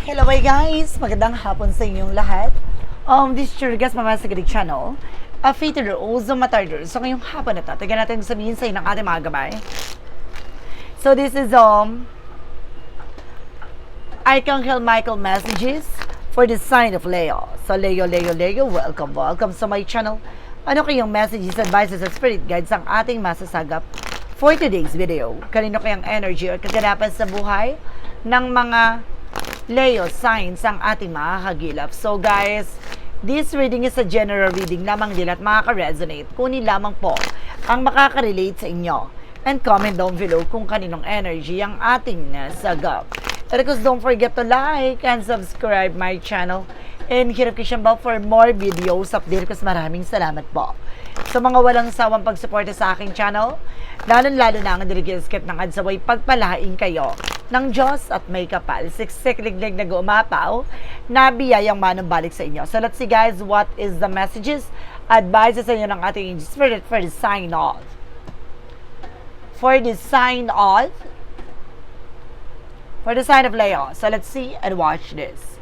Hello hi guys! Magandang hapon sa inyong lahat. Um, this is your guest Mama Sagrig Channel. A fated also matarder. So ngayong hapon na to, tignan natin sabihin sa inyo ng ating mga gabay. So this is um Archangel Michael messages for the sign of Leo. So Leo, Leo, Leo, welcome, welcome sa my channel. Ano kayong messages, advices, at spirit guides ang ating masasagap for today's video? Kanino kayang energy or kaganapan sa buhay ng mga Leo signs ang ating makakagilap. So guys, this reading is a general reading lamang din at makaka-resonate. Kunin lamang po ang makaka-relate sa inyo. And comment down below kung kaninong energy ang ating nasagap. And of course, don't forget to like and subscribe my channel. And hit notification bell for more videos update ko. Maraming salamat po. Sa mga walang sawang pagsuporta sa aking channel, lalo-lalo na ang diligiskip ng adsaway pagpalain kayo ng Diyos at may kapal. Siksik liglig na umapaw na biyayang manumbalik sa inyo. So let's see guys, what is the messages, advices sa inyo ng ating angel spirit for the sign off. For the sign off, for the sign of Leo. So let's see and watch this.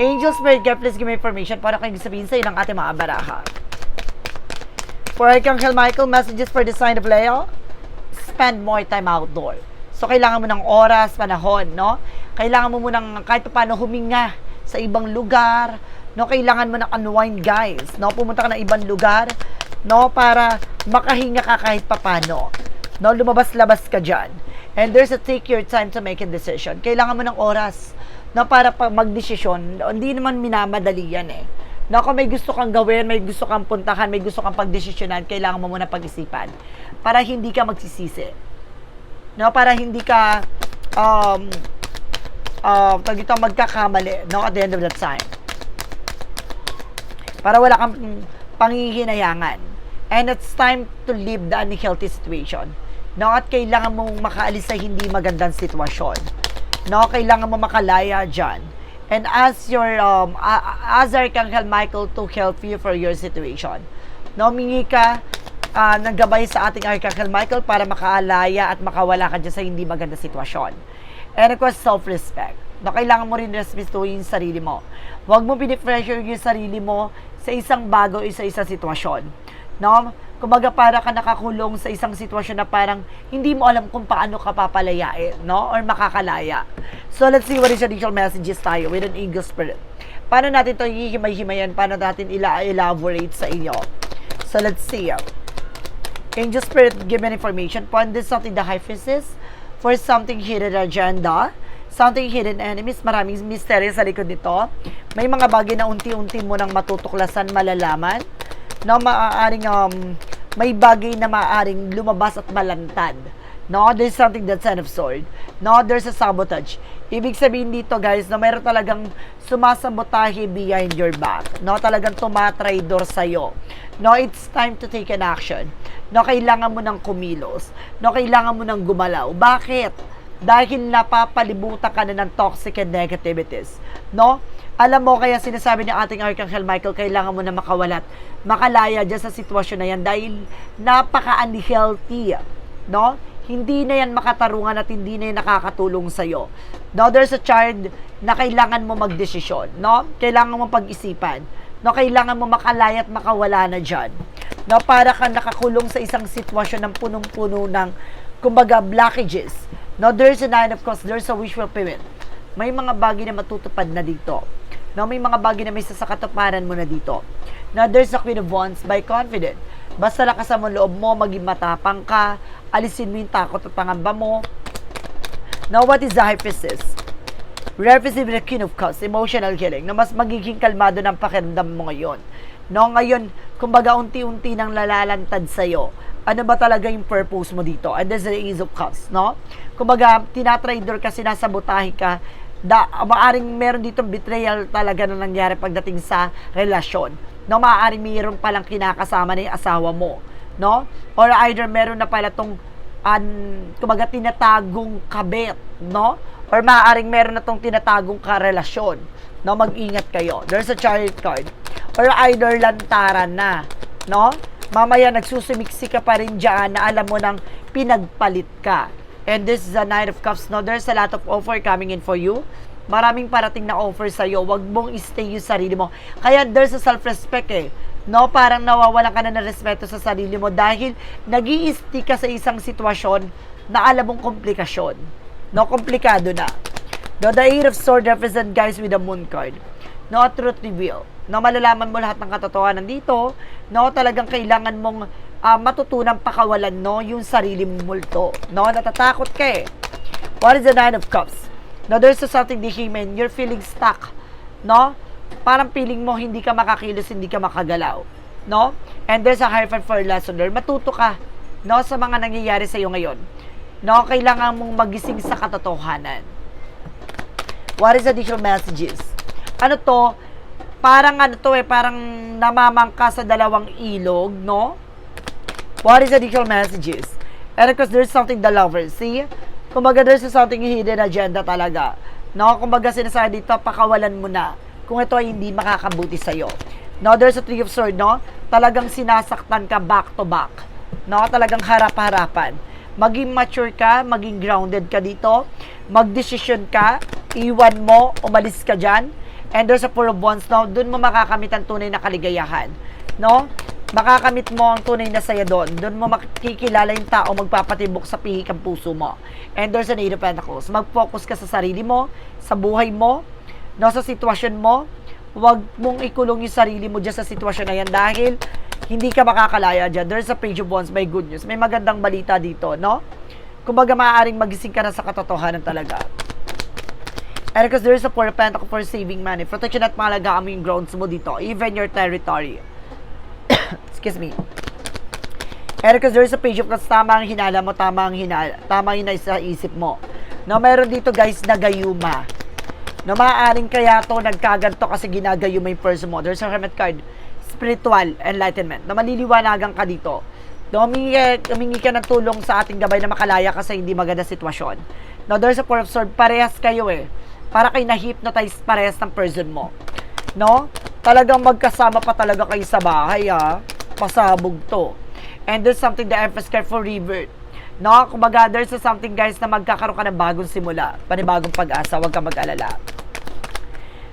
Angel Spirit Guide, please give me information para kayo sabihin sa ng ating mga baraha. For Archangel Michael, messages for the sign of Leo, spend more time outdoor. So, kailangan mo ng oras, panahon, no? Kailangan mo munang kahit paano huminga sa ibang lugar, no? Kailangan mo ng unwind, guys, no? Pumunta ka ng ibang lugar, no? Para makahinga ka kahit papano. No? Lumabas-labas ka dyan. And there's a take your time to make a decision. Kailangan mo ng oras, no? Para magdesisyon, hindi naman minamadali yan eh. No, kung may gusto kang gawin, may gusto kang puntahan, may gusto kang pagdesisyonan, kailangan mo muna pag-isipan para hindi ka magsisisi. No, para hindi ka um um tag ito magkakamali no at the end of that time. Para wala kang pangihinayangan. And it's time to leave the unhealthy situation. No, at kailangan mong makaalis sa hindi magandang sitwasyon. No, kailangan mo makalaya diyan and ask your um uh, ask Archangel Michael to help you for your situation. No, mingi ka uh, ng gabay sa ating Archangel Michael para makaalaya at makawala ka dyan sa hindi maganda sitwasyon. And course, self-respect. No, kailangan mo rin respetuhin yung sarili mo. Huwag mo pinipressure yung sarili mo sa isang bago o sa isang sitwasyon. No? Kumbaga para ka nakakulong sa isang sitwasyon na parang hindi mo alam kung paano ka papalayain, no? Or makakalaya. So let's see what is additional messages tayo with an Eagle Spirit. Paano natin ito hihimay-himayan? Paano natin ila-elaborate sa inyo? So let's see. Angel Spirit, give an information. Point this something the hyphesis for something hidden agenda something hidden enemies, maraming mystery sa likod nito. May mga bagay na unti-unti mo nang matutuklasan, malalaman, na maaaring um, may bagay na maaaring lumabas at malantad. No, there's something that's end of sword. No, there's a sabotage. Ibig sabihin dito, guys, na mayroon talagang sumasabotahe behind your back. No, talagang tumatraidor sa'yo. No, it's time to take an action. No, kailangan mo ng kumilos. No, kailangan mo ng gumalaw. Bakit? Dahil napapalibutan ka na ng toxic and negativities. No? Alam mo, kaya sinasabi ni ating Archangel Michael, kailangan mo na makawalat, makalaya dyan sa sitwasyon na yan dahil napaka-unhealthy. No? Hindi na yan makatarungan at hindi na yan nakakatulong sa'yo. No, there's a child na kailangan mo magdesisyon. No? Kailangan mo pag-isipan. No, kailangan mo makalaya at makawala na dyan. No, para ka nakakulong sa isang sitwasyon ng punong-puno ng, kumbaga, blockages. No, there's a nine of course, there's a wish fulfillment. May mga bagay na matutupad na dito. No, may mga bagay na may sasakatuparan mo na dito. Now, there's a Queen of Wands by confident. Basta lakasan mo loob mo, maging matapang ka, alisin mo yung takot at pangamba mo. Now, what is the hypothesis? Representing the Queen of Cups, emotional healing, na mas magiging kalmado ng pakiramdam mo ngayon. No, ngayon, kumbaga unti-unti nang lalalantad sa'yo ano ba talaga yung purpose mo dito? And there's the Ace of Cups, no? Kumbaga, tinatrader kasi nasa butahe ka, da, maaring meron ditong betrayal talaga na nangyari pagdating sa relasyon. No, maaring mayroon palang kinakasama na yung asawa mo, no? Or either meron na pala tong an, kumbaga tinatagong kabet, no? Or maaring meron na tong tinatagong karelasyon, no? Mag-ingat kayo. There's a chariot card. Or either lantaran na, no? mamaya nagsusumiksi ka pa rin dyan na alam mo nang pinagpalit ka. And this is the Knight of Cups, no? There's a lot of offer coming in for you. Maraming parating na offer sa'yo. Huwag mong stay yung sarili mo. Kaya there's a self-respect eh. No, parang nawawalan ka na ng respeto sa sarili mo dahil nag ka sa isang sitwasyon na alam mong komplikasyon. No, komplikado na. No, the Eight of Swords represent guys with the Moon card. No, truth reveal. No, malalaman mo lahat ng katotohanan dito. No, talagang kailangan mong ah, matutunang pakawalan, no, yung sarili mong multo. No, natatakot ka eh. What is the Nine of Cups? No, there's something dehimen. You're feeling stuck. No? Parang feeling mo hindi ka makakilos, hindi ka makagalaw. No? And there's a hyphen for lesson learned. Matuto ka. No? Sa mga nangyayari sa'yo ngayon. No? Kailangan mong magising sa katotohanan. What is additional messages? Ano to? Parang ano to eh, parang namamangka sa dalawang ilog, no? What is additional messages? And because there's something the lovers, see? Kumbaga there's something hidden agenda talaga. No? Kumbaga sinasabi dito, pakawalan mo na kung ito ay hindi makakabuti sa'yo. No, there's a three of sword, no? Talagang sinasaktan ka back to back. No, talagang harap-harapan. Maging mature ka, maging grounded ka dito, magdesisyon ka, iwan mo, umalis ka dyan, and there's a four of wands, no? Doon mo makakamit ang tunay na kaligayahan. No? Makakamit mo ang tunay na saya doon. Doon mo makikilala yung tao magpapatibok sa pihik ang puso mo. And there's an eight of pentacles. Mag-focus ka sa sarili mo, sa buhay mo, no, sa sitwasyon mo. Huwag mong ikulong yung sarili mo dyan sa sitwasyon na yan dahil hindi ka makakalaya dyan. There's a page of wands, may good news. May magandang balita dito, no? Kumbaga maaaring magising ka na sa katotohanan talaga. And because there's a four of pentacles for saving money, protection at mahalagaan mo yung grounds mo dito, even your territory. Excuse me. And because there's a page of cups, tama ang hinala mo, tama ang hinala, tama yung nasa isip mo. No, meron dito guys na gayuma. No, maaaring kaya to nagkaganto kasi ginagayuma yung person mo. There's a hermit card, spiritual enlightenment. Na maliliwanagan ka dito. No, humingi, humingi ka ng tulong sa ating gabay na makalaya ka sa hindi maganda sitwasyon. No, there's a four of sword, parehas kayo eh. Para kayo na-hypnotize parehas ng person mo. No? Talagang magkasama pa talaga kayo sa bahay ha. Pasabog to. And there's something that emphasize for revert. No? Kumbaga, there's something guys na magkakaroon ka ng bagong simula. Panibagong pag-asa. Huwag ka mag-alala.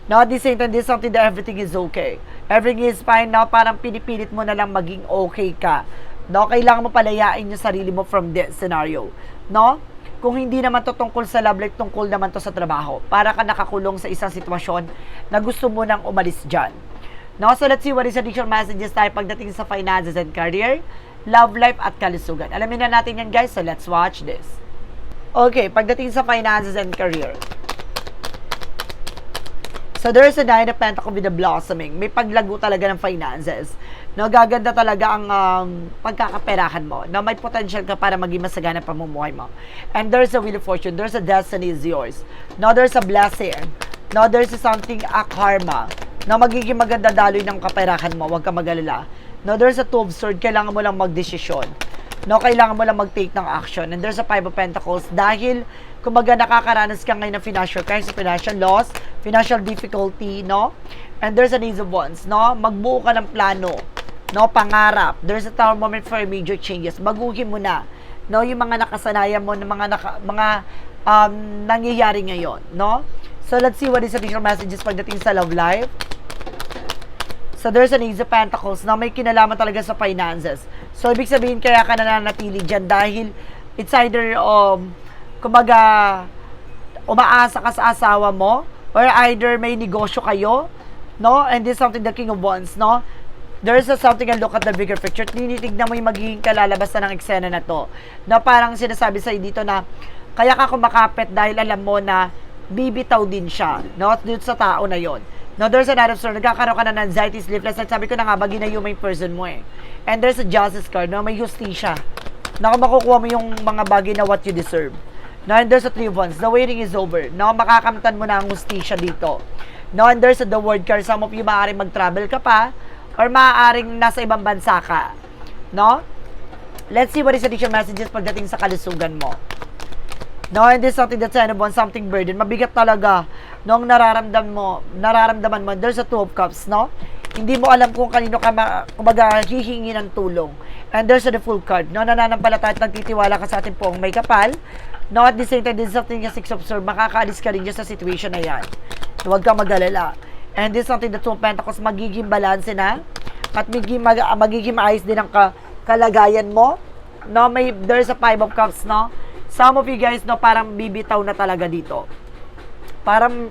No, at the same time, this is something that everything is okay. Everything is fine now. Parang pinipilit mo na lang maging okay ka. No, kailangan mo palayain yung sarili mo from this scenario. No? Kung hindi naman to tungkol sa love life, tungkol naman to sa trabaho. Para ka nakakulong sa isang sitwasyon na gusto mo nang umalis dyan. No? So let's see what is additional messages tayo pagdating sa finances and career, love life at kalusugan. Alamin na natin yan guys, so let's watch this. Okay, pagdating sa finances and career. So there's a nine of pentacles with the blossoming. May paglago talaga ng finances. No, gaganda talaga ang um, pagkakaperahan mo. No, may potential ka para maging masagana pamumuhay mo. And there's a wheel of fortune. There's a destiny is yours. No, there's a blessing. No, there's something, a karma. No, magiging maganda daloy ng kaperahan mo. Huwag ka magalala. No, there's a two of sword. Kailangan mo lang magdesisyon. No, kailangan mo lang mag-take ng action. And there's a five of pentacles. Dahil, kumbaga nakakaranas ka ngayon ng financial crisis, financial loss, financial difficulty, no? And there's an ace of wands, no? Magbuo ka ng plano, no? Pangarap. There's a tower moment for major changes. Baguhin mo na, no? Yung mga nakasanayan mo, ng mga naka, mga um, nangyayari ngayon, no? So, let's see what is additional messages pagdating sa love life. So, there's an Ace of Pentacles na may kinalaman talaga sa finances. So, ibig sabihin kaya ka nananatili dyan dahil it's either, um, kumbaga, umaasa ka sa asawa mo or either may negosyo kayo, no? And this is something the King of Wands, no? There is a something and look at the bigger picture. Tinitignan mo yung magiging kalalabasan ng eksena na to. Na parang sinasabi sa'yo dito na kaya ka kumakapit dahil alam mo na bibitaw din siya, no? Dito sa tao na yon. No, there's another story. Nagkakaroon ka na ng anxiety, sleepless. At sabi ko na nga, bagay na yung may person mo eh. And there's a justice card, no? May justisya. Na kung makukuha mo yung mga bagay na what you deserve. No, and there's a three of wands. The waiting is over. No, makakamtan mo na ang justisya dito. No, and there's a the word card. Some of you maaaring mag-travel ka pa or maaaring nasa ibang bansa ka. No? Let's see what is additional messages pagdating sa kalusugan mo. No, and this is something that's one, something burden. Mabigat talaga nung nararamdam mo, nararamdaman mo, there's a two of cups, no? Hindi mo alam kung kanino ka, ma, kumbaga, hihingi ng tulong. And there's the full card. No, nananampalataya at nagtitiwala ka sa ating pong may kapal. No, at the same time, this is something yung six of swords, makakaalis ka rin sa situation na yan. Huwag kang mag-alala. And this is something that two of pentacles, magiging balance na. At magiging, mag, magiging maayos din ang ka, kalagayan mo. No, may, there's a five of cups, no? Some of you guys, no, parang bibitaw na talaga dito. Parang,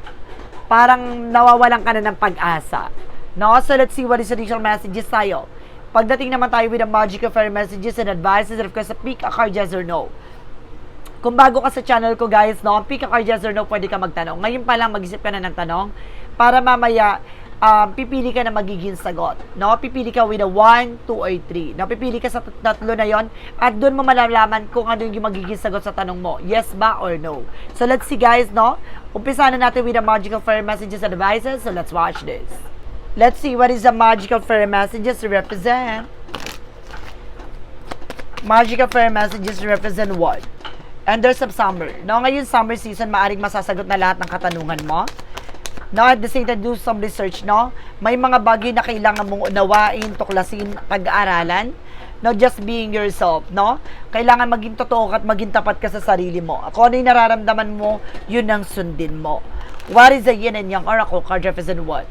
parang nawawalan ka na ng pag-asa. No? So, let's see what is additional messages tayo. Pagdating naman tayo with the magical fairy messages and advices, of course, pick a card yes or no. Kung bago ka sa channel ko guys, no, pick a card yes or no, pwede ka magtanong. Ngayon pa lang mag-isip ka na ng tanong para mamaya um, pipili ka na magiging sagot. No? Pipili ka with a 1, 2, or 3. No? Pipili ka sa tat- tatlo na yon at doon mo malalaman kung ano yung magiging sagot sa tanong mo. Yes ba or no? So let's see guys, no? Umpisa na natin with the magical fairy messages and advices. So let's watch this. Let's see what is the magical fairy messages represent. Magical fairy messages represent what? And there's some summer. No, ngayon summer season, maaring masasagot na lahat ng katanungan mo. No, at the same time, do some research, no? May mga bagay na kailangan mong unawain, tuklasin, pag-aaralan. No, just being yourself, no? Kailangan maging totoo ka at maging tapat ka sa sarili mo. Kung ano yung nararamdaman mo, yun ang sundin mo. What is the yin and yang oracle card represent what?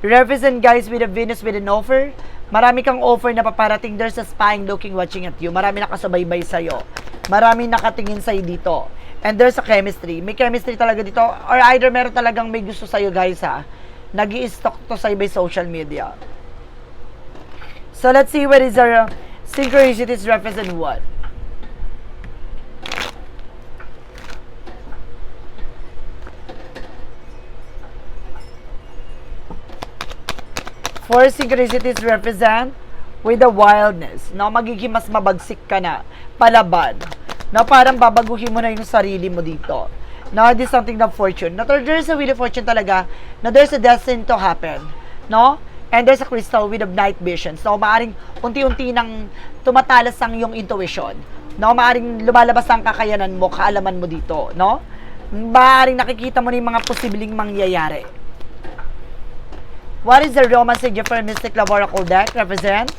Represent guys with a Venus with an offer. Marami kang offer na paparating. There's a spying looking watching at you. Marami nakasubaybay sa'yo. Marami nakatingin sa'yo dito. And there's a chemistry. May chemistry talaga dito. Or either meron talagang may gusto sa'yo guys ha. nag stalk to sa'yo by social media. So let's see what is our uh, synchronicities represent what. Four synchronicities represent with the wildness. No, magiging mas mabagsik ka na. Palaban. No, parang babaguhin mo na yung sarili mo dito. No, this is something of fortune. No, there's a wheel of fortune talaga. No, there's a destiny to happen. No? And there's a crystal with a night vision. So, maaring unti-unti nang tumatalas ang iyong intuition. No, maaring lumalabas ang kakayanan mo, kaalaman mo dito, no? Maaring nakikita mo na yung mga posibleng mangyayari. What is the romance in for Mystic Love Oracle deck represent?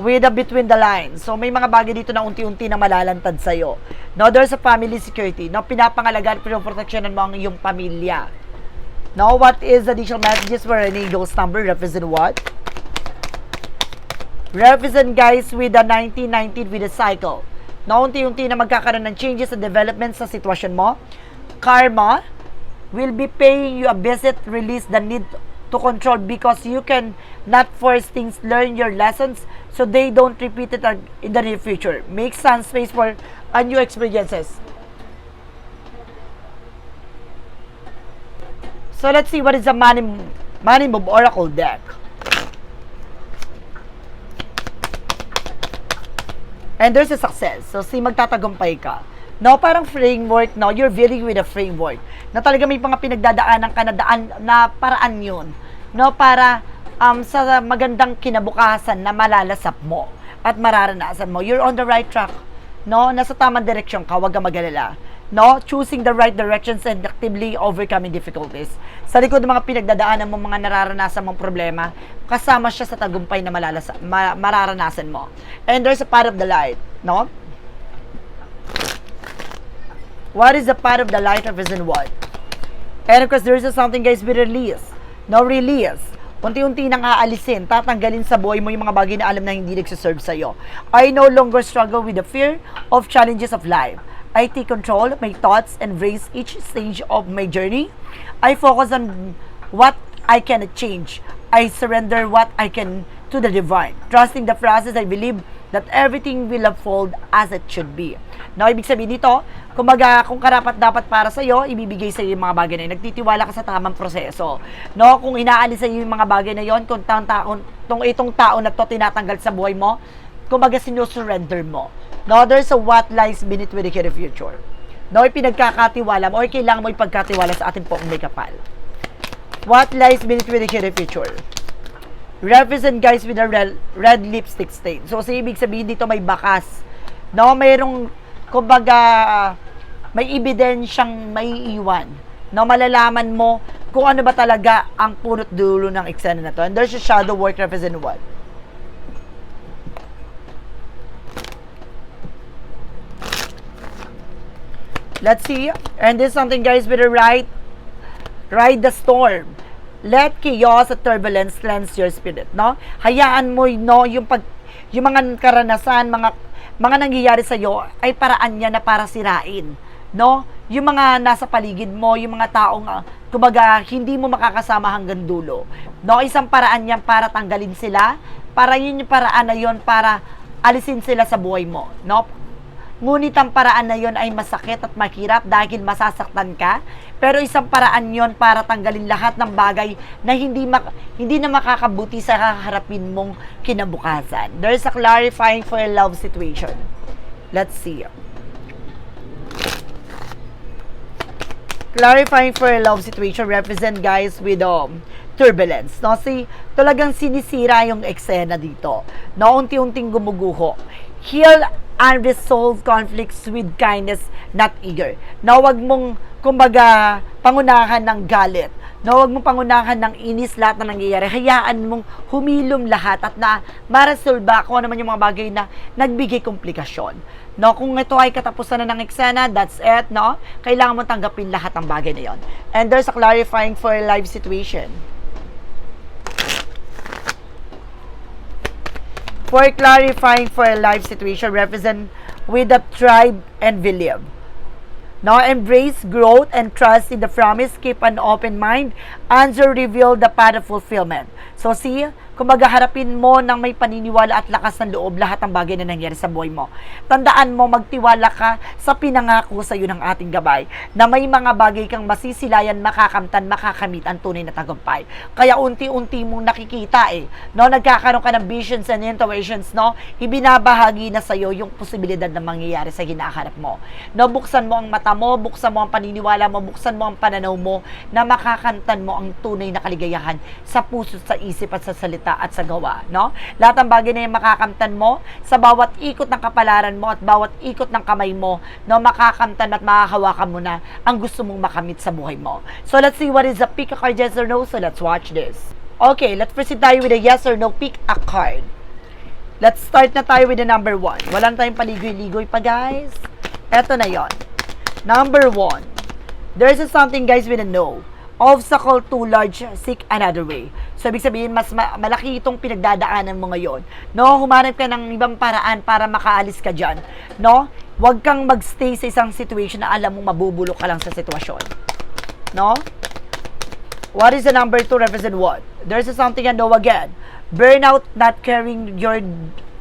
With the between the lines. So, may mga bagay dito na unti-unti na malalantad sa'yo. No, there's a family security. No, pinapangalagaan, pinoproteksyonan mo ang iyong pamilya. No, what is the additional messages for an eagle's number? Represent what? Represent guys with the 1919 with the cycle. No, unti-unti na magkakaroon ng changes and developments sa sitwasyon mo. Karma will be paying you a visit, release the need to control because you can not force things, learn your lessons so they don't repeat it in the near future. Make some space for uh, new experiences. So let's see what is the money, money move oracle deck. And there's a success. So, si magtatagumpay ka. No, parang framework, no? You're dealing with a framework. Na talaga may mga pinagdadaanan ka na daan, na paraan yun. No, para um, sa magandang kinabukasan na malalasap mo at mararanasan mo. You're on the right track. No, nasa tamang direksyon ka, huwag ka magalala. No, choosing the right directions and actively overcoming difficulties. Sa likod ng mga pinagdadaanan mo, mga nararanasan mong problema, kasama siya sa tagumpay na malalasa, ma- mararanasan mo. And there's a part of the light, no? What is the part of the light represent what? And of course, there is something guys with release. No release. Unti-unti nang aalisin, tatanggalin sa buhay mo yung mga bagay na alam na hindi nagsiserve sa'yo. I no longer struggle with the fear of challenges of life. I take control of my thoughts and embrace each stage of my journey. I focus on what I cannot change. I surrender what I can to the divine. Trusting the process, I believe that everything will unfold as it should be. No, ibig sabihin dito, kumbaga, kung karapat dapat para sa iyo, ibibigay sa iyo yung mga bagay na yun. Nagtitiwala ka sa tamang proseso. No, kung inaalis sa iyo yung mga bagay na yon, kung tang taon, tong itong tao na to tinatanggal sa buhay mo, kumbaga sinusurrender mo. No, there's a what lies beneath with the future. No, ipinagkakatiwala mo, or kailangan mo ipagkatiwala sa ating pong may kapal. What lies beneath with the future? Represent guys with a red, red lipstick stain. So, sa ibig sabihin dito may bakas. No, mayroong, kumbaga, may ebidensyang may iwan. No, malalaman mo kung ano ba talaga ang punot dulo ng eksena na to. And there's a shadow work represent what? Let's see. And this is something guys with the right ride the storm. Let chaos at turbulence cleanse your spirit, no? Hayaan mo, no, yung pag yung mga karanasan, mga mga nangyayari sa iyo ay paraan niya na para sirain, no? Yung mga nasa paligid mo, yung mga taong uh, kumbaga hindi mo makakasama hanggang dulo. No, isang paraan niyan para tanggalin sila, para yun yung paraan na yun para alisin sila sa buhay mo, no? Ngunit ang paraan na yon ay masakit at mahirap dahil masasaktan ka. Pero isang paraan yon para tanggalin lahat ng bagay na hindi mak- hindi na makakabuti sa haharapin mong kinabukasan. There's a clarifying for a love situation. Let's see. Clarifying for a love situation represent guys with um, turbulence. No? Si, talagang sinisira yung eksena dito. No? Unti-unting gumuguho. Heal unresolved conflicts with kindness, not eager. Na wag mong, kumbaga, pangunahan ng galit. Na wag mong pangunahan ng inis lahat na nangyayari. Hayaan mong humilom lahat at na marasolba kung ano man yung mga bagay na nagbigay komplikasyon. No, kung ito ay katapusan na ng eksena, that's it, no? Kailangan mo tanggapin lahat ng bagay na yon. And there's a clarifying for a life situation. For clarifying for a life situation represent with the tribe and believe. Now embrace growth and trust in the promise, keep an open mind, answer reveal the path of fulfillment. So see, kumbaga harapin mo ng may paniniwala at lakas ng loob lahat ng bagay na nangyari sa buhay mo. Tandaan mo, magtiwala ka sa pinangako sa iyo ng ating gabay na may mga bagay kang masisilayan, makakamtan, makakamit ang tunay na tagumpay. Kaya unti-unti mong nakikita eh, no, nagkakaroon ka ng visions and intuitions, no, ibinabahagi na sa iyo yung posibilidad na mangyayari sa hinaharap mo. No, buksan mo ang mata mo, buksan mo ang paniniwala mo, buksan mo ang pananaw mo na makakantan mo ang tunay na kaligayahan sa puso, sa isip at sa salita at sa gawa, no? Lahat ng bagay na yung makakamtan mo sa bawat ikot ng kapalaran mo at bawat ikot ng kamay mo, no, makakamtan at makahawakan mo na ang gusto mong makamit sa buhay mo. So let's see what is the pick a card yes or no. So let's watch this. Okay, let's proceed tayo with a yes or no pick a card. Let's start na tayo with the number one. Walang tayong paligoy-ligoy pa, guys. Eto na yon. Number one. There's something, guys, with a no. Obstacle too large, seek another way. So, ibig sabihin, mas ma- malaki itong pinagdadaanan mo ngayon. No, humanap ka ng ibang paraan para makaalis ka dyan. No, huwag kang magstay sa isang situation na alam mo mabubulok ka lang sa sitwasyon. No? What is the number two represent what? There's a something I know again. Burnout, not carrying your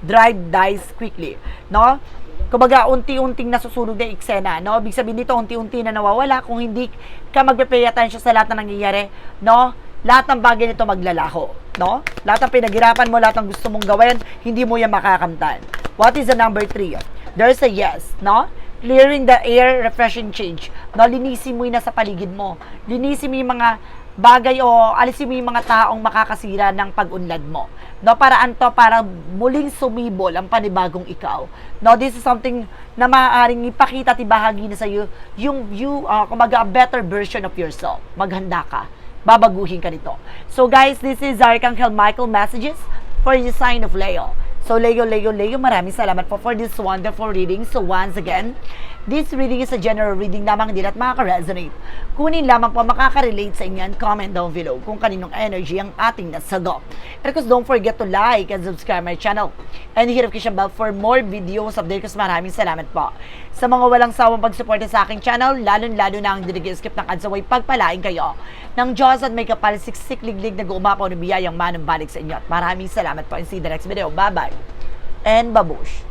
drive dies quickly. No? Kumbaga, unti-unting nasusunog na eksena, no? Ibig sabihin nito, unti-unti na nawawala kung hindi ka magpe-pay attention sa lahat na nangyayari, no? Lahat ng bagay nito maglalaho, no? Lahat ng pinaghirapan mo, lahat ng gusto mong gawin, hindi mo yan makakamtan. What is the number three? There's a yes, no? Clearing the air, refreshing change. No, linisin mo yun na sa paligid mo. Linisin mo yung mga bagay o alisin mo yung mga taong makakasira ng pag-unlad mo. No, paraan to para muling sumibol ang panibagong ikaw. No, this is something na maaaring ipakita at ibahagi na sa iyo yung you, uh, kumaga, a better version of yourself. Maghanda ka. Babaguhin ka nito. So guys, this is Archangel Michael messages for the sign of Leo. So Leo, Leo, Leo, maraming salamat po for this wonderful reading. So once again, this reading is a general reading lamang din at makaka-resonate. Kunin lamang po makaka-relate sa inyo and comment down below kung kaninong energy ang ating nasagop. And of course, don't forget to like and subscribe my channel. And hit notification bell for more videos update kasi maraming salamat po. Sa mga walang sawang pagsuporta sa aking channel, lalo-lalo na ang dinag-skip ng ads away, pagpalain kayo ng Diyos at may kapal siksik-liglig na gumapaw ng biyayang manang balik sa inyo. At maraming salamat po and see you the next video. Bye-bye and babush.